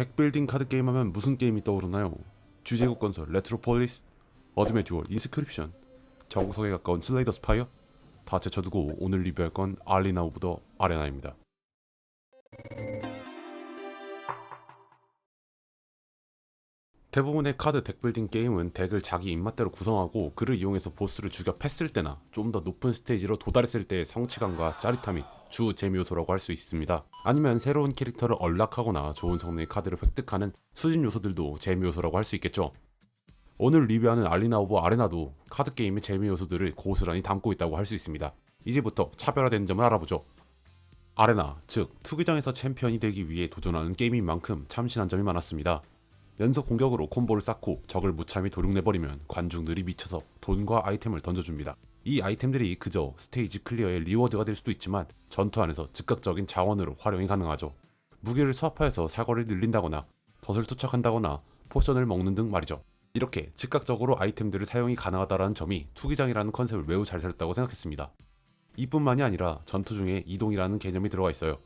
덱빌딩 카드 게임 하면 무슨 게임이 떠오르나요? 주제국 건설 레트로폴리스, 어둠의 듀얼 인스크립션, 정석에 가까운 슬레이더 스파이어? 다 제쳐두고 오늘 리뷰할 건 알리나 오브 더 아레나입니다. 대부분의 카드 덱빌딩 게임은 덱을 자기 입맛대로 구성하고 그를 이용해서 보스를 죽여 팼을 때나 좀 더 높은 스테이지로 도달했을 때의 성취감과 짜릿함이 주 재미 요소라고 할 수 있습니다. 아니면 새로운 캐릭터를 언락하거나 좋은 성능의 카드를 획득하는 수집 요소들도 재미 요소라고 할 수 있겠죠. 오늘 리뷰하는 알리나 오브 아레나도 카드 게임의 재미 요소들을 고스란히 담고 있다고 할 수 있습니다. 이제부터 차별화된 점을 알아보죠. 아레나, 즉 투기장에서 챔피언이 되기 위해 도전하는 게임인 만큼 참신한 점이 많았습니다. 연속 공격으로 콤보를 쌓고 적을 무참히 도륙내버리면 관중들이 미쳐서 돈과 아이템을 던져줍니다. 이 아이템들이 그저 스테이지 클리어의 리워드가 될 수도 있지만 전투 안에서 즉각적인 자원으로 활용이 가능하죠. 무기를 수합하여서 사거리를 늘린다거나 덫을 투척한다거나 포션을 먹는 등 말이죠. 이렇게 즉각적으로 아이템들을 사용이 가능하다는 점이 투기장이라는 컨셉을 매우 잘 살렸다고 생각했습니다. 이뿐만이 아니라 전투 중에 이동이라는 개념이 들어가 있어요.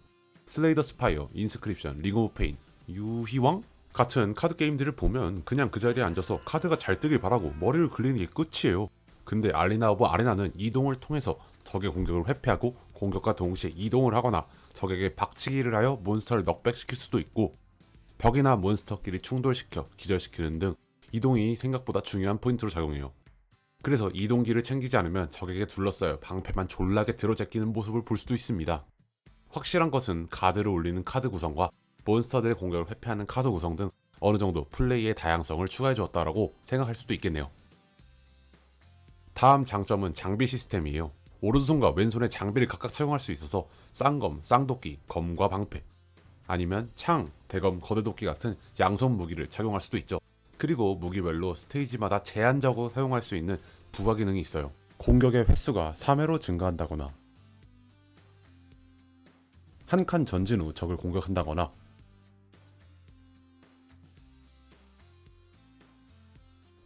슬레이더 스파이어, 인스크립션, 리그 오브 페인, 유희왕 같은 카드 게임들을 보면 그냥 그 자리에 앉아서 카드가 잘 뜨길 바라고 머리를 굴리는 게 끝이에요. 근데 알리나 오브 아레나는 이동을 통해서 적의 공격을 회피하고 공격과 동시에 이동을 하거나 적에게 박치기를 하여 몬스터를 넉백시킬 수도 있고 벽이나 몬스터끼리 충돌시켜 기절시키는 등 이동이 생각보다 중요한 포인트로 작용해요. 그래서 이동기를 챙기지 않으면 적에게 둘러싸여 방패만 졸라게 들어제끼는 모습을 볼 수도 있습니다. 확실한 것은 가드를 올리는 카드 구성과 몬스터들의 공격을 회피하는 카드 구성 등 어느 정도 플레이의 다양성을 추가해 주었다라고 생각할 수도 있겠네요. 다음 장점은 장비 시스템이에요. 오른손과 왼손의 장비를 각각 사용할 수 있어서 쌍검, 쌍도끼, 검과 방패 아니면 창, 대검, 거대도끼 같은 양손 무기를 착용할 수도 있죠. 그리고 무기별로 스테이지마다 제한적으로 사용할 수 있는 부가 기능이 있어요. 공격의 횟수가 3회로 증가한다거나 한 칸 전진 후 적을 공격한다거나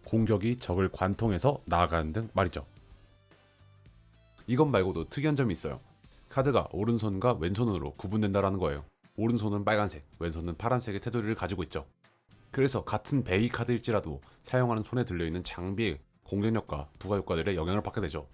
공격이 적을 관통해서 나아가는 등 말이죠. 이것 말고도 특이한 점이 있어요. 카드가 오른손과 왼손으로 구분된다라는 거예요. 오른손은 빨간색, 왼손은 파란색의 테두리를 가지고 있죠. 그래서 같은 베이 카드일지라도 사용하는 손에 들려있는 장비의 공격력과 부가효과들에 영향을 받게 되죠.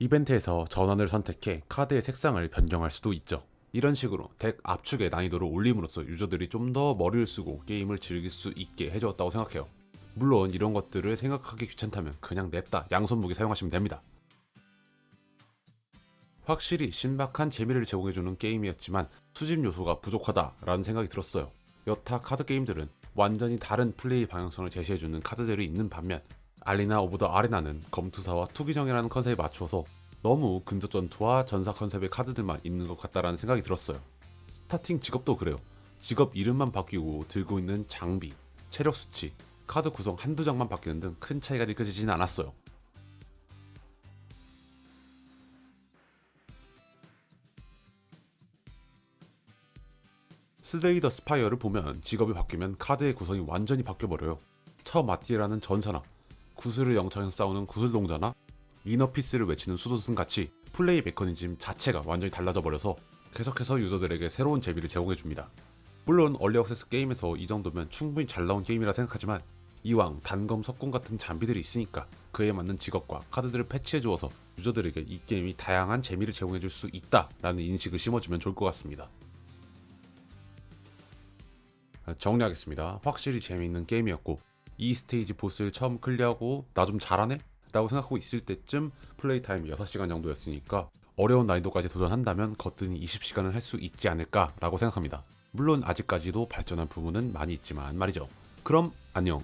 이벤트에서 전환을 선택해 카드의 색상을 변경할 수도 있죠. 이런 식으로 덱 압축의 난이도를 올림으로써 유저들이 좀 더 머리를 쓰고 게임을 즐길 수 있게 해주었다고 생각해요. 물론 이런 것들을 생각하기 귀찮다면 그냥 냅다 양손 무기 사용하시면 됩니다. 확실히 신박한 재미를 제공해주는 게임이었지만 수집 요소가 부족하다라는 생각이 들었어요. 여타 카드 게임들은 완전히 다른 플레이 방향성을 제시해주는 카드들이 있는 반면 알리나 오브 더 아레나는 검투사와 투기정이라는 컨셉에 맞춰서 너무 근접 전투와 전사 컨셉의 카드들만 있는 것 같다라는 생각이 들었어요. 스타팅 직업도 그래요. 직업 이름만 바뀌고 들고 있는 장비, 체력 수치, 카드 구성 한두 장만 바뀌는 등 큰 차이가 느껴지지는 않았어요. 슬레이더 스파이어를 보면 직업이 바뀌면 카드의 구성이 완전히 바뀌어버려요. 처 마티라는 전사나 구슬을 영창에서 싸우는 구슬동자나 이너피스를 외치는 수도승 같이 플레이 메커니즘 자체가 완전히 달라져 버려서 계속해서 유저들에게 새로운 재미를 제공해줍니다. 물론 얼리 액세스 게임에서 이 정도면 충분히 잘 나온 게임이라 생각하지만 이왕 단검 석궁 같은 장비들이 있으니까 그에 맞는 직업과 카드들을 패치해 주어서 유저들에게 이 게임이 다양한 재미를 제공해 줄 수 있다라는 인식을 심어주면 좋을 것 같습니다. 정리하겠습니다. 확실히 재미있는 게임이었고 이 스테이지 보스를 처음 클리어하고 나 좀 잘하네? 라고 생각하고 있을 때쯤 플레이 타임이 6시간 정도였으니까 어려운 난이도까지 도전한다면 거뜬히 20시간을 할 수 있지 않을까 라고 생각합니다. 물론 아직까지도 발전한 부분은 많이 있지만 말이죠. 그럼 안녕.